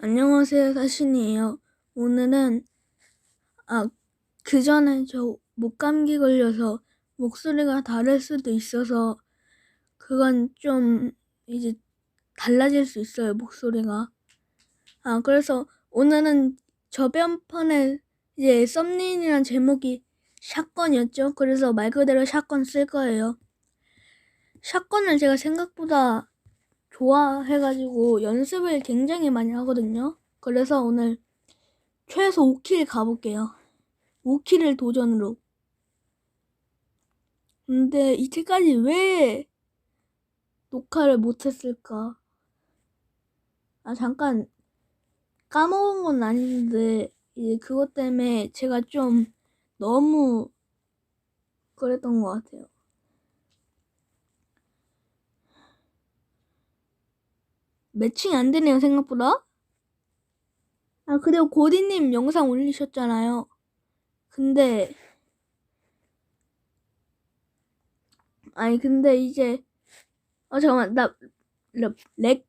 안녕하세요, 사신이에요. 오늘은, 아, 그 전에 저 목감기 걸려서 목소리가 다를 수도 있어서, 그건 좀 이제 달라질 수 있어요, 목소리가. 아, 그래서 오늘은 저변판에 이제 썸네일이란 제목이 샷건이었죠. 그래서 말 그대로 샷건 쓸 거예요. 샷건을 제가 생각보다 좋아해가지고 연습을 굉장히 많이 하거든요. 그래서 오늘 최소 5킬 가볼게요. 5킬을 도전으로. 근데 이때까지 왜 녹화를 못했을까? 아, 잠깐 까먹은 건 아닌데, 이제 그것 때문에 제가 좀 너무 그랬던 것 같아요. 매칭이 안 되네요, 생각보다. 아, 그리고 고디님 영상 올리셨잖아요. 근데, 아니, 근데 이제, 어, 잠깐만, 나, 렉,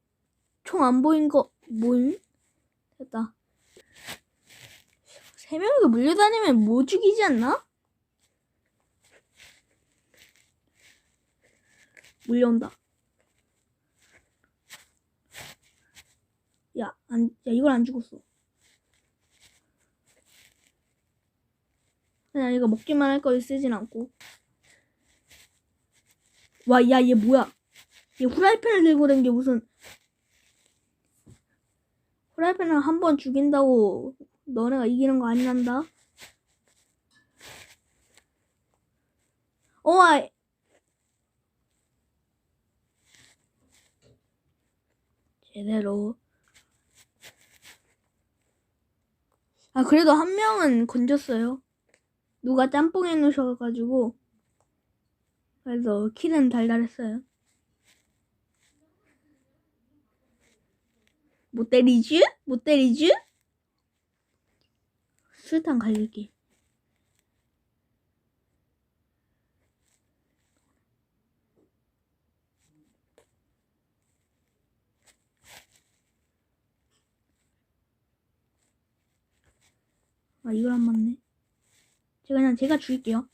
총 안 보인 거, 뭐임? 됐다. 세 명이서 물려다니면 뭐 죽이지 않나? 물려온다. 야, 안, 야, 이걸 안 죽었어. 그냥 이거 먹기만 할 거에 쓰진 않고. 와, 야, 얘 뭐야? 얘 후라이팬을 들고 된 게 무슨. 후라이팬을 한 번 죽인다고 너네가 이기는 거 아니란다? 어, 아, 제대로. 아, 그래도 한 명은 건졌어요. 누가 짬뽕 해 놓으셔가지고. 그래서 킬은 달달했어요. 못 때리지? 못 때리지? 술탄 갈릴게. 아, 이걸 안 맞네. 제가 그냥 제가 죽일게요.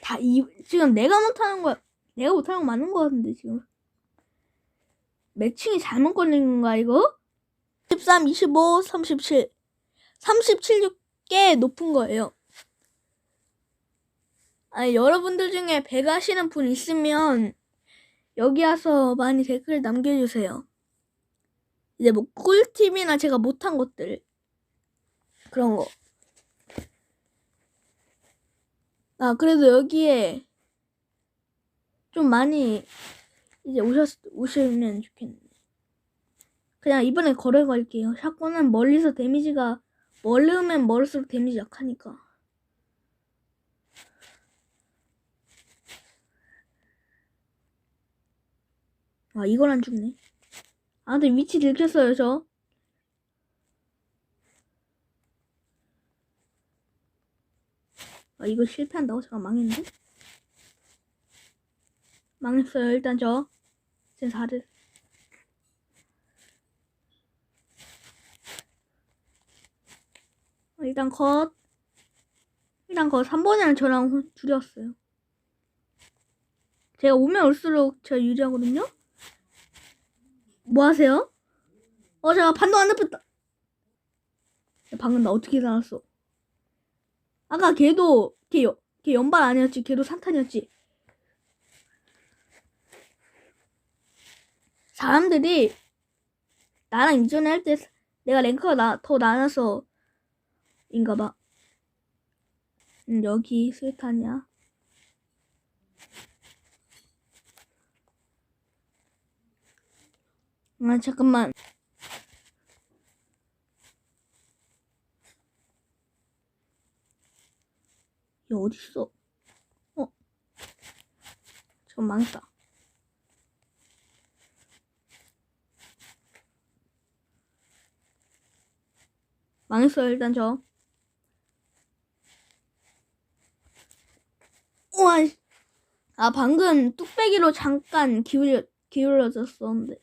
다 이, 지금 내가 못하는 거야. 내가 못하는 거 맞는 거 같은데, 지금. 매칭이 잘못 걸린 건가, 이거? 13, 25, 37. 37개 높은 거예요. 아니, 여러분들 중에 배 가시는 분 있으면 여기 와서 많이 댓글 남겨주세요. 이제 뭐 꿀팁이나 제가 못한 것들 그런 거. 아 그래도 여기에 좀 많이 이제 오셨 오시면 좋겠네. 그냥 이번에 걸어 갈게요. 샷건은 멀리서 데미지가 멀리면 멀을수록 데미지 약하니까. 아 이걸 안 죽네. 아, 근데 위치 들켰어요, 저. 아, 이거 실패한다고? 잠깐 망했는데? 망했어요, 일단 저. 제 4를. 아, 일단 컷. 일단 컷. 3번이랑 저랑 줄였어요. 제가 오면 올수록 제가 유리하거든요? 뭐 하세요? 어, 제가 반동 안 잡혔다. 방금 나 어떻게 일어났어? 아까 걔도, 걔, 걔 연발 아니었지? 걔도 산탄이었지? 사람들이 나랑 이전에 할 때 내가 랭크가 나, 더 많아서 인가 봐. 음, 여기 스탄이야. 아, 잠깐만. 얘 어딨어? 어? 잠깐 망했다. 망했어요, 일단 저. 우와, 아, 방금 뚝배기로 잠깐 기울여, 기울어졌었는데.